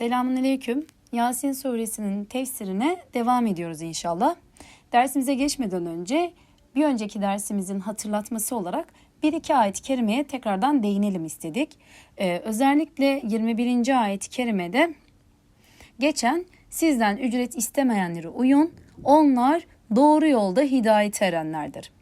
Selamun Aleyküm. Yasin suresinin tefsirine devam ediyoruz inşallah. Dersimize geçmeden önce bir önceki dersimizin hatırlatması olarak bir iki ayet-i kerimeye tekrardan değinelim istedik. Ee, özellikle 21. ayet-i kerimede geçen sizden ücret istemeyenlere uyun, onlar doğru yolda hidayet erenlerdir.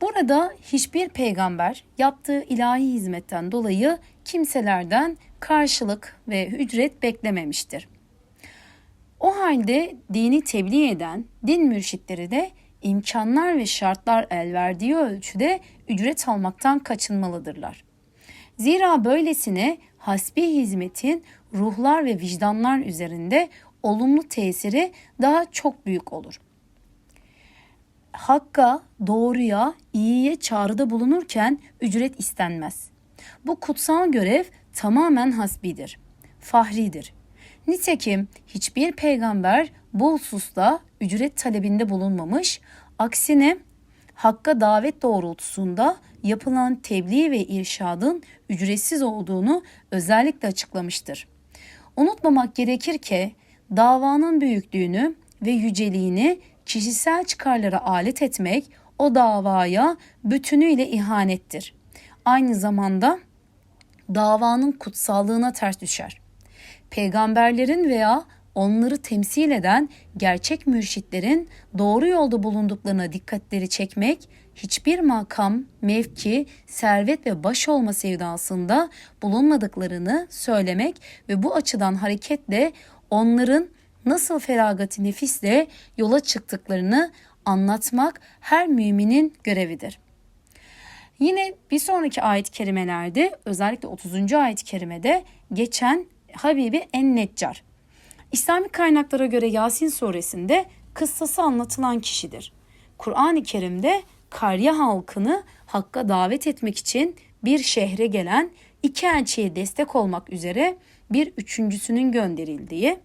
Burada hiçbir peygamber yaptığı ilahi hizmetten dolayı kimselerden karşılık ve ücret beklememiştir. O halde dini tebliğ eden din mürşitleri de imkanlar ve şartlar el verdiği ölçüde ücret almaktan kaçınmalıdırlar. Zira böylesine hasbi hizmetin ruhlar ve vicdanlar üzerinde olumlu tesiri daha çok büyük olur. Hakka, doğruya, iyiye çağrıda bulunurken ücret istenmez. Bu kutsal görev tamamen hasbidir, fahridir. Nitekim hiçbir peygamber bu hususta ücret talebinde bulunmamış, aksine Hakka davet doğrultusunda yapılan tebliğ ve irşadın ücretsiz olduğunu özellikle açıklamıştır. Unutmamak gerekir ki davanın büyüklüğünü ve yüceliğini kişisel çıkarlara alet etmek o davaya bütünüyle ihanettir. Aynı zamanda davanın kutsallığına ters düşer. Peygamberlerin veya onları temsil eden gerçek mürşitlerin doğru yolda bulunduklarına dikkatleri çekmek, hiçbir makam, mevki, servet ve baş olma sevdasında bulunmadıklarını söylemek ve bu açıdan hareketle onların nasıl feragati nefisle yola çıktıklarını anlatmak her müminin görevidir. Yine bir sonraki ayet-i kerimelerde özellikle 30. ayet-i kerimede geçen Habibi en-Neccar. İslami kaynaklara göre Yasin suresinde kıssası anlatılan kişidir. Kur'an-ı Kerim'de Karya halkını Hakk'a davet etmek için bir şehre gelen iki elçiye destek olmak üzere bir üçüncüsünün gönderildiği,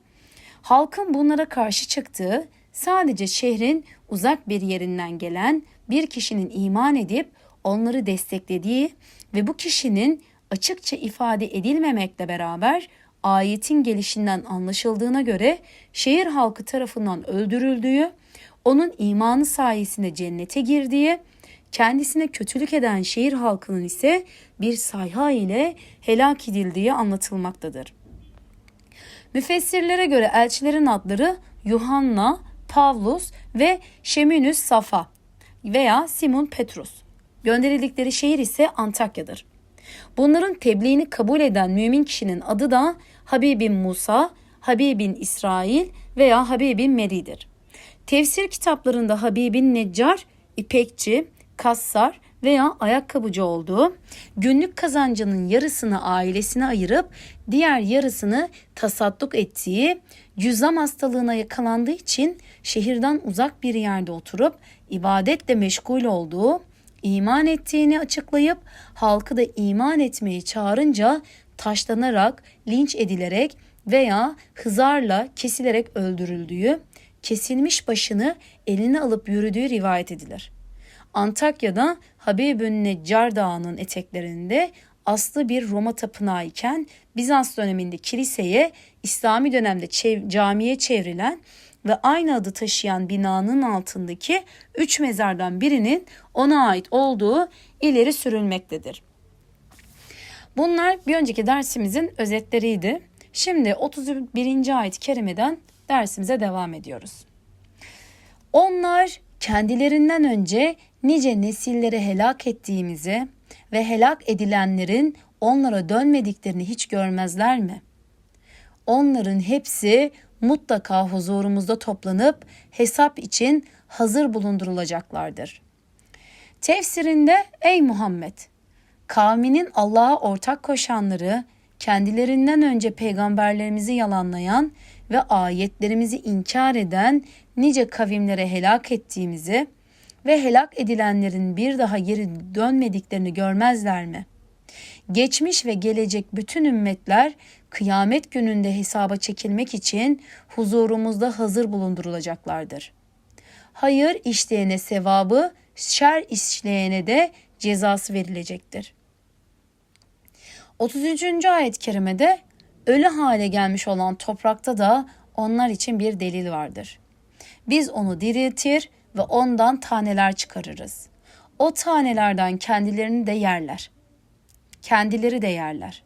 halkın bunlara karşı çıktığı, sadece şehrin uzak bir yerinden gelen bir kişinin iman edip onları desteklediği ve bu kişinin açıkça ifade edilmemekle beraber ayetin gelişinden anlaşıldığına göre şehir halkı tarafından öldürüldüğü, onun imanı sayesinde cennete girdiği, kendisine kötülük eden şehir halkının ise bir sayha ile helak edildiği anlatılmaktadır. Müfessirlere göre elçilerin adları Yuhanna, Pavlus ve Şeminüs Safa veya Simon Petrus. Gönderildikleri şehir ise Antakya'dır. Bunların tebliğini kabul eden mümin kişinin adı da Habibin Musa, Habibin İsrail veya Habibin Meri'dir. Tefsir kitaplarında Habibin Neccar, İpekçi, Kassar veya ayakkabıcı olduğu, günlük kazancının yarısını ailesine ayırıp diğer yarısını tasadduk ettiği, cüzam hastalığına yakalandığı için şehirden uzak bir yerde oturup ibadetle meşgul olduğu, iman ettiğini açıklayıp halkı da iman etmeyi çağırınca taşlanarak, linç edilerek veya hızarla kesilerek öldürüldüğü, kesilmiş başını eline alıp yürüdüğü rivayet edilir. Antakya'da Habibün Neccar Dağı'nın eteklerinde aslı bir Roma tapınağı iken Bizans döneminde kiliseye, İslami dönemde çev- camiye çevrilen ve aynı adı taşıyan binanın altındaki üç mezardan birinin ona ait olduğu ileri sürülmektedir. Bunlar bir önceki dersimizin özetleriydi. Şimdi 31. ayet-i kerimeden dersimize devam ediyoruz. Onlar kendilerinden önce nice nesilleri helak ettiğimizi ve helak edilenlerin onlara dönmediklerini hiç görmezler mi? Onların hepsi mutlaka huzurumuzda toplanıp hesap için hazır bulundurulacaklardır. Tefsirinde ey Muhammed kavminin Allah'a ortak koşanları, kendilerinden önce peygamberlerimizi yalanlayan ve ayetlerimizi inkar eden nice kavimlere helak ettiğimizi ve helak edilenlerin bir daha geri dönmediklerini görmezler mi? Geçmiş ve gelecek bütün ümmetler kıyamet gününde hesaba çekilmek için huzurumuzda hazır bulundurulacaklardır. Hayır işleyene sevabı, şer işleyene de cezası verilecektir. 33. ayet-i kerimede ölü hale gelmiş olan toprakta da onlar için bir delil vardır. Biz onu diriltir ve ondan taneler çıkarırız. O tanelerden kendilerini de yerler. Kendileri de yerler.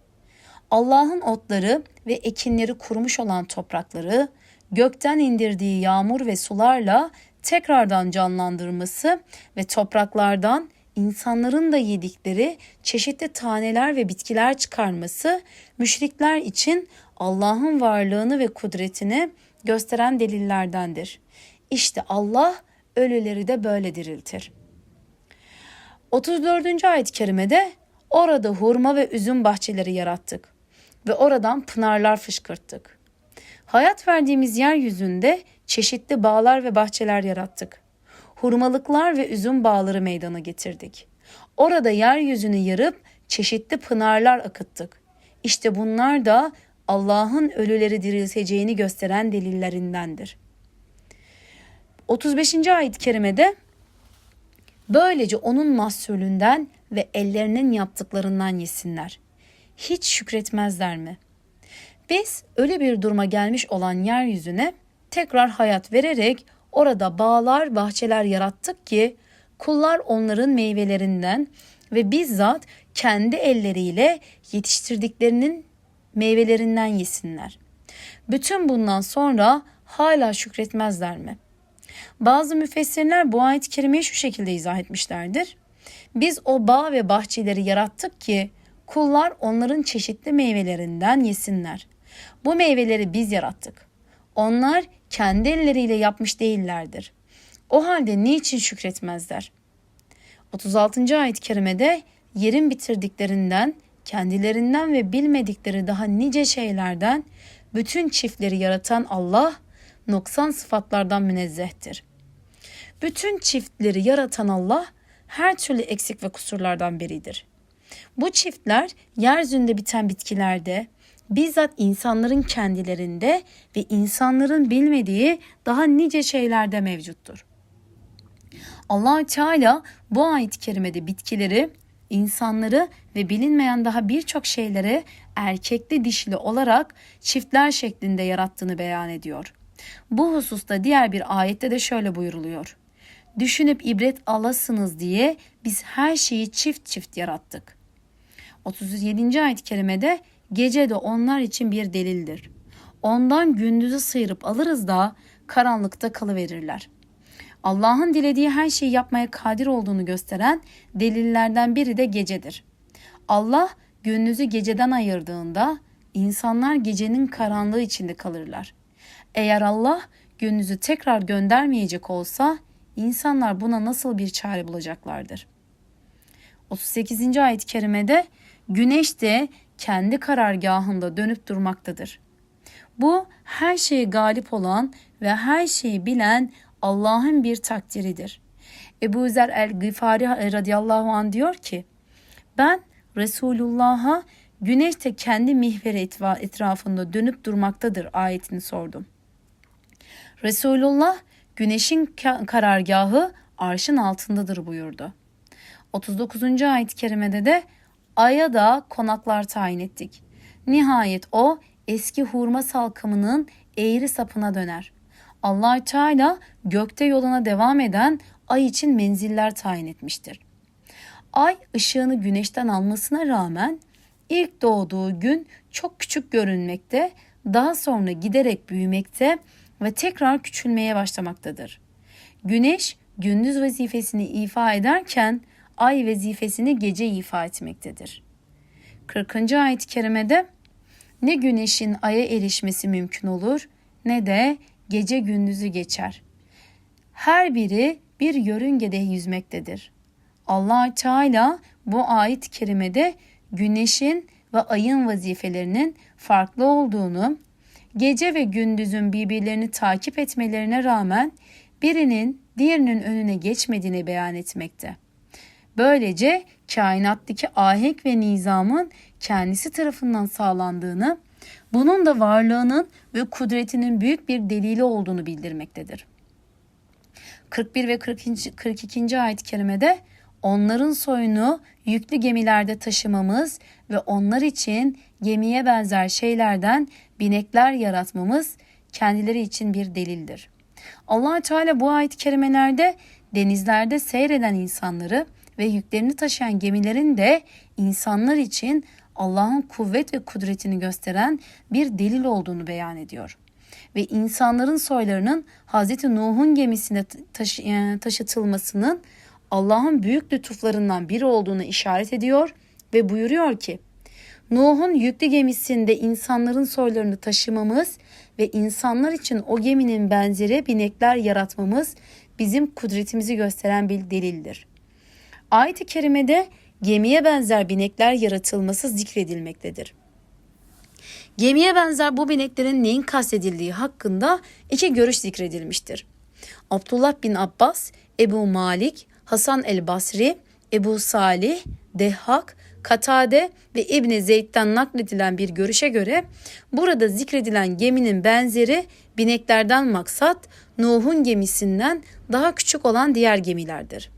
Allah'ın otları ve ekinleri kurumuş olan toprakları gökten indirdiği yağmur ve sularla tekrardan canlandırması ve topraklardan insanların da yedikleri çeşitli taneler ve bitkiler çıkarması müşrikler için Allah'ın varlığını ve kudretini gösteren delillerdendir. İşte Allah ölüleri de böyle diriltir. 34. ayet-i kerimede orada hurma ve üzüm bahçeleri yarattık ve oradan pınarlar fışkırttık. Hayat verdiğimiz yeryüzünde çeşitli bağlar ve bahçeler yarattık. Hurmalıklar ve üzüm bağları meydana getirdik. Orada yeryüzünü yarıp çeşitli pınarlar akıttık. İşte bunlar da Allah'ın ölüleri dirilteceğini gösteren delillerindendir. 35. ayet-i kerimede böylece onun mahsulünden ve ellerinin yaptıklarından yesinler. Hiç şükretmezler mi? Biz öyle bir duruma gelmiş olan yeryüzüne tekrar hayat vererek orada bağlar, bahçeler yarattık ki kullar onların meyvelerinden ve bizzat kendi elleriyle yetiştirdiklerinin meyvelerinden yesinler. Bütün bundan sonra hala şükretmezler mi? Bazı müfessirler bu ayet-i kerimeyi şu şekilde izah etmişlerdir. Biz o bağ ve bahçeleri yarattık ki kullar onların çeşitli meyvelerinden yesinler. Bu meyveleri biz yarattık. Onlar kendi elleriyle yapmış değillerdir. O halde niçin şükretmezler? 36. ayet-i kerimede yerin bitirdiklerinden, kendilerinden ve bilmedikleri daha nice şeylerden bütün çiftleri yaratan Allah noksan sıfatlardan münezzehtir. Bütün çiftleri yaratan Allah her türlü eksik ve kusurlardan biridir. Bu çiftler yeryüzünde biten bitkilerde, bizzat insanların kendilerinde ve insanların bilmediği daha nice şeylerde mevcuttur. allah Teala bu ayet-i kerimede bitkileri, insanları ve bilinmeyen daha birçok şeyleri erkekli dişli olarak çiftler şeklinde yarattığını beyan ediyor. Bu hususta diğer bir ayette de şöyle buyuruluyor. Düşünüp ibret alasınız diye biz her şeyi çift çift yarattık. 37. ayet-i kerimede gece de onlar için bir delildir. Ondan gündüzü sıyırıp alırız da karanlıkta kalıverirler. Allah'ın dilediği her şeyi yapmaya kadir olduğunu gösteren delillerden biri de gecedir. Allah gündüzü geceden ayırdığında insanlar gecenin karanlığı içinde kalırlar. Eğer Allah gündüzü tekrar göndermeyecek olsa insanlar buna nasıl bir çare bulacaklardır? 38. ayet-i kerimede güneş de kendi karargahında dönüp durmaktadır. Bu her şeye galip olan ve her şeyi bilen Allah'ın bir takdiridir. Ebu Zer el-Gıfari radıyallahu an diyor ki ben Resulullah'a güneş de kendi mihveri etrafında dönüp durmaktadır ayetini sordum. Resulullah güneşin karargahı arşın altındadır buyurdu. 39. ayet-i kerimede de Ay'a da konaklar tayin ettik. Nihayet o eski hurma salkımının eğri sapına döner. allah Teala gökte yoluna devam eden ay için menziller tayin etmiştir. Ay ışığını güneşten almasına rağmen ilk doğduğu gün çok küçük görünmekte, daha sonra giderek büyümekte ve tekrar küçülmeye başlamaktadır. Güneş gündüz vazifesini ifa ederken ay vazifesini gece ifa etmektedir. 40. ayet-i kerimede ne güneşin aya erişmesi mümkün olur ne de gece gündüzü geçer. Her biri bir yörüngede yüzmektedir. allah Teala bu ayet-i kerimede güneşin ve ayın vazifelerinin farklı olduğunu, gece ve gündüzün birbirlerini takip etmelerine rağmen birinin diğerinin önüne geçmediğini beyan etmekte. Böylece kainattaki ahenk ve nizamın kendisi tarafından sağlandığını, bunun da varlığının ve kudretinin büyük bir delili olduğunu bildirmektedir. 41 ve 42. 42. ayet-i kerimede onların soyunu yüklü gemilerde taşımamız ve onlar için gemiye benzer şeylerden binekler yaratmamız kendileri için bir delildir. allah Teala bu ayet-i kerimelerde denizlerde seyreden insanları ve yüklerini taşıyan gemilerin de insanlar için Allah'ın kuvvet ve kudretini gösteren bir delil olduğunu beyan ediyor. Ve insanların soylarının Hz. Nuh'un gemisine taşı, e, taşıtılmasının Allah'ın büyük lütuflarından biri olduğunu işaret ediyor ve buyuruyor ki Nuh'un yüklü gemisinde insanların soylarını taşımamız ve insanlar için o geminin benzeri binekler yaratmamız bizim kudretimizi gösteren bir delildir. Ayet-i kerimede gemiye benzer binekler yaratılması zikredilmektedir. Gemiye benzer bu bineklerin neyin kastedildiği hakkında iki görüş zikredilmiştir. Abdullah bin Abbas, Ebu Malik, Hasan el Basri, Ebu Salih, Dehhak, Katade ve İbni Zeyd'den nakledilen bir görüşe göre burada zikredilen geminin benzeri bineklerden maksat Nuh'un gemisinden daha küçük olan diğer gemilerdir.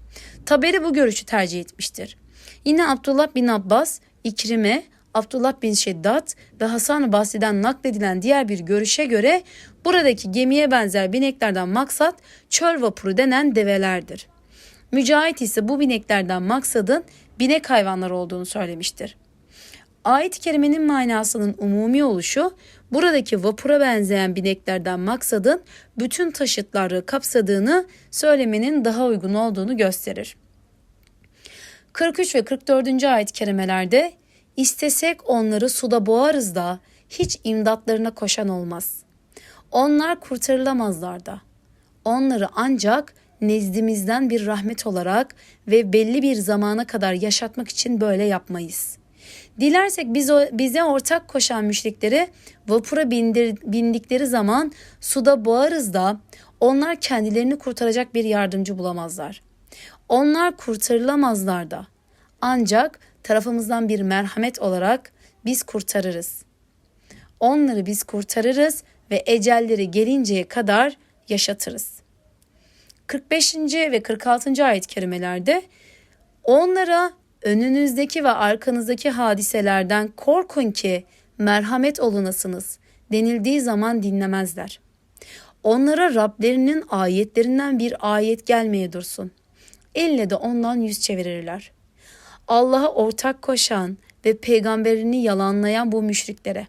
Taberi bu görüşü tercih etmiştir. Yine Abdullah bin Abbas, İkrime, Abdullah bin Şeddat ve Hasan-ı Basri'den nakledilen diğer bir görüşe göre buradaki gemiye benzer bineklerden maksat çöl vapuru denen develerdir. Mücahit ise bu bineklerden maksadın binek hayvanlar olduğunu söylemiştir. Ayet-i kerimenin manasının umumi oluşu buradaki vapura benzeyen bineklerden maksadın bütün taşıtları kapsadığını söylemenin daha uygun olduğunu gösterir. 43 ve 44. ayet-i kerimelerde istesek onları suda boğarız da hiç imdatlarına koşan olmaz. Onlar kurtarılamazlar da. Onları ancak nezdimizden bir rahmet olarak ve belli bir zamana kadar yaşatmak için böyle yapmayız. Dilersek biz o, bize ortak koşan müşrikleri vapura bindir, bindikleri zaman suda boğarız da onlar kendilerini kurtaracak bir yardımcı bulamazlar. Onlar kurtarılamazlar da. Ancak tarafımızdan bir merhamet olarak biz kurtarırız. Onları biz kurtarırız ve ecelleri gelinceye kadar yaşatırız. 45. ve 46. ayet kerimelerde onlara önünüzdeki ve arkanızdaki hadiselerden korkun ki merhamet olunasınız denildiği zaman dinlemezler. Onlara Rablerinin ayetlerinden bir ayet gelmeye dursun. Elle de ondan yüz çevirirler. Allah'a ortak koşan ve peygamberini yalanlayan bu müşriklere.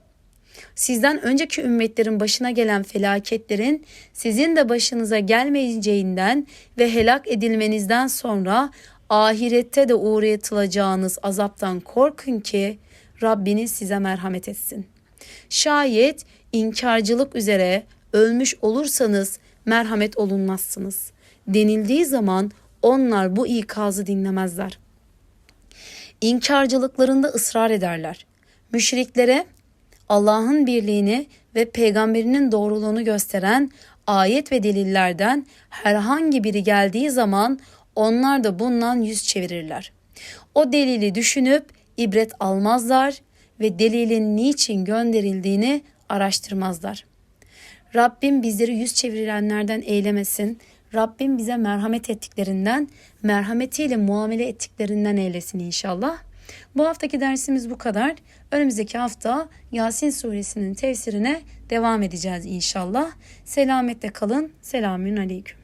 Sizden önceki ümmetlerin başına gelen felaketlerin sizin de başınıza gelmeyeceğinden ve helak edilmenizden sonra ahirette de uğrayatılacağınız azaptan korkun ki Rabbiniz size merhamet etsin. Şayet inkarcılık üzere ölmüş olursanız merhamet olunmazsınız. Denildiği zaman onlar bu ikazı dinlemezler. İnkarcılıklarında ısrar ederler. Müşriklere Allah'ın birliğini ve peygamberinin doğruluğunu gösteren ayet ve delillerden herhangi biri geldiği zaman onlar da bundan yüz çevirirler. O delili düşünüp ibret almazlar ve delilin niçin gönderildiğini araştırmazlar. Rabbim bizleri yüz çevirenlerden eylemesin. Rabbim bize merhamet ettiklerinden, merhametiyle muamele ettiklerinden eylesin inşallah. Bu haftaki dersimiz bu kadar. Önümüzdeki hafta Yasin suresinin tefsirine devam edeceğiz inşallah. Selametle kalın. Selamün aleyküm.